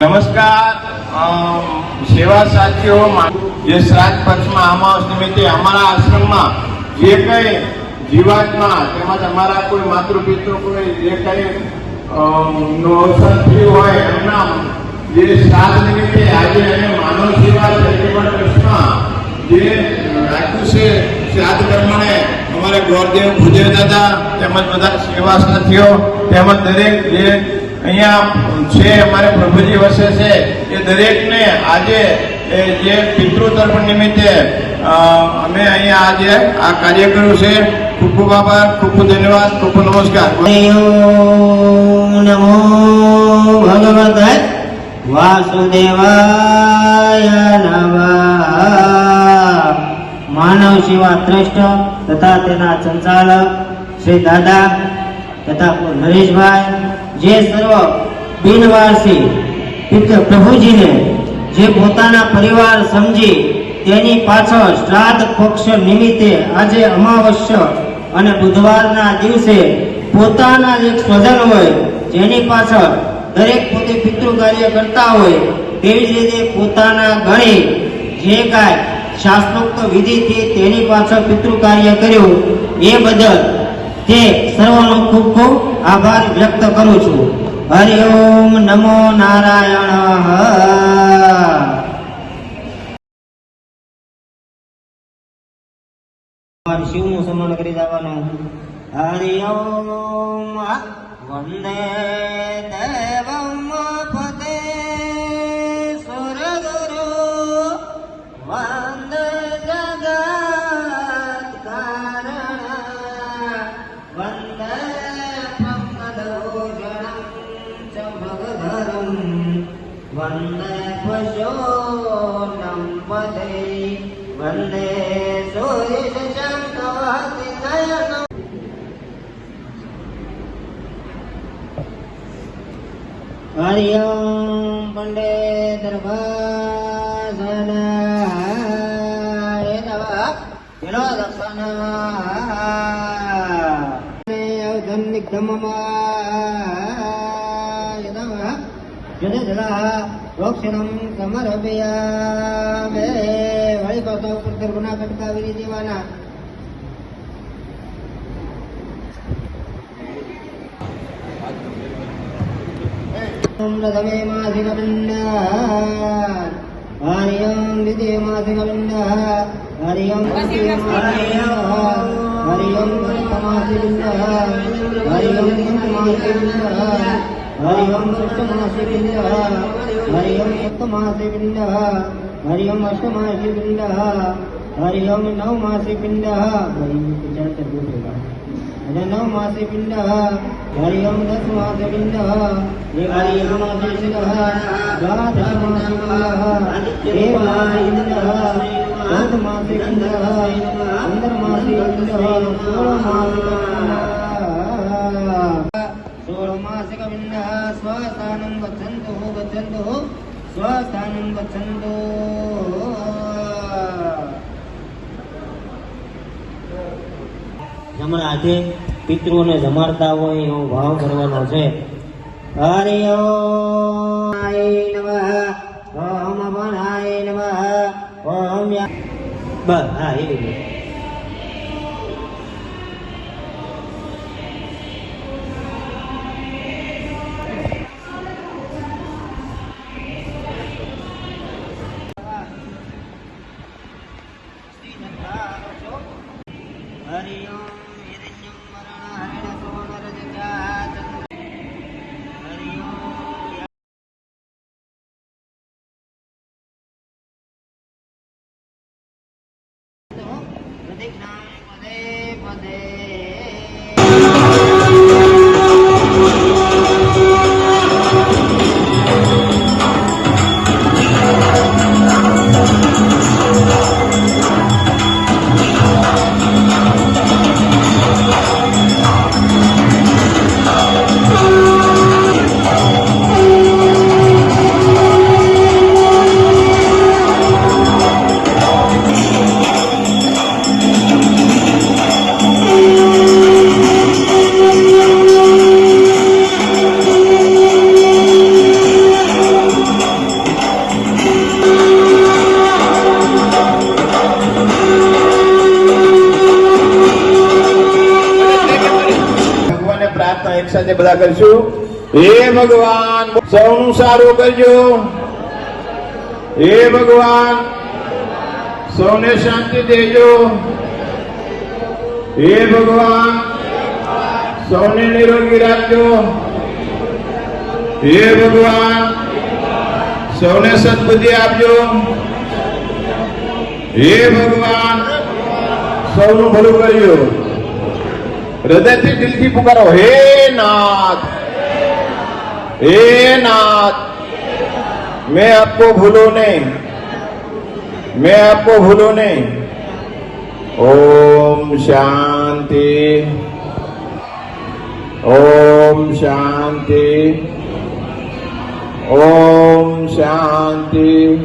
નમસ્કાર સેવા સાથીઓ જે શ્રાદ્ધ પક્ષમાં અમાસ નિમિત્તે અમારા આશ્રમમાં જે કઈ જીવાતમાં, તેમજ અમારા કોઈ માતૃ પિતૃ કોઈ જે કઈ અવસર થયું હોય એમના જે શ્રાદ્ધ નિમિત્તે આજે અમે માનવ સેવા ચેરિટેબલ ટ્રસ્ટમાં જે રાખ્યું છે શ્રાદ્ધ પ્રમાણે અમારે ગોરદેવ ભૂદેવ દાદા, તેમજ બધા સેવા સાથીઓ, તેમજ દરેક જે અહીંયા છે અમારે પ્રભુજી વસે છે, એ દરેકને આજે જે પિતૃતર્પણ નિમિત્તે અમે અહીંયા આજે આ કાર્ય કર્યું છે. ખૂબ ખૂબ આભાર, ખૂબ ખૂબ ધન્યવાદ, ખૂબ ખૂબ નમસ્કાર. નમો ભગવત વાસુદેવાય નમઃ. માનવ સેવા ટ્રસ્ટ તથા તેના સંચાલક શ્રી દાદા તથા નરેશભાઈ જે સર્વ બિનવારસી પ્રભુજીને જે પોતાના પરિવાર સમજી તેની પાછળ શ્રાદ્ધ પક્ષ નિમિત્તે આજે અમાવસ્ય અને બુધવારના દિવસે પોતાના એક સ્વજન હોય, જેની પાછળ દરેક પોતે પિતૃ કાર્ય કરતા હોય, તેવી જ રીતે પોતાના ગણે જે કાંઈ શાસ્ત્રોક્ત વિધિથી તેની પાછળ પિતૃ કાર્ય કર્યું, એ બદલ તે સર્વનો ખૂબ ખૂબ આભાર વ્યક્ત કરું છું. હરિ ઓમ નમો નારાયણ શિવનું સન્માન કરી જવાનું હરિ ઓમ વંદે வண்ண பசோனம் பதை வந்தே சோயிஷ சங்கவாதி நயனம் हरिओम पंडित दर्भासन हरे नव विनोदसन धन्य धम யுதிர்தலா ரோக்ஷணம் சமரபியாமே வழி பார்த்தோம் புத்தர் குணா கட்டுக்கா விரிதிவானா ரதமே மாதிரவிண்ணா ஹரியம் விதே மாதிரவிண்ணா ஹரியம் விதே மாதிரவிண்ணா ஹரியம் மாதிரவிண்ணா హరిం అష్టమాసి బింద హరిం సప్తమాసి బింద హరిం అష్టమాసి బింద హరిం నవమాసి బింద నవమాసి బింద హరిం దశమాసి బింద హరిమాసి బింద గాధమాసి బింద దేవాసి బింద గాధమాసి బింద అందరమాసి బింద పూర్వమాసి బింద સ્વસ્થાનમ ગચ્છંતો ગચ્છન્તુ સ્વસ્થાનમ ગચ્છંતો જમણ આજે પિતૃને જમાડતા હોય એવો ભાવ કરવાનો છે. હરિ નમઃ. ઓમ ભણાય નમઃ. ઓમ બસ હા એવી રીતે. できないわねわね બધા કરશું. હે ભગવાન, સૌનું સારું કરજો. હે ભગવાન, સૌને શાંતિ દેજો. હે ભગવાન, સૌને નિરોગી રાખજો. હે ભગવાન, સૌને સદબુદ્ધિ આપજો. હે ભગવાન, સૌનું ભલું हृदय से दिल की पुकारो, हे नाथ हे नाथ, मैं आपको भूलो नहीं, मैं आपको भूलो नहीं, ओम शांति ओम शांति ओम शांति।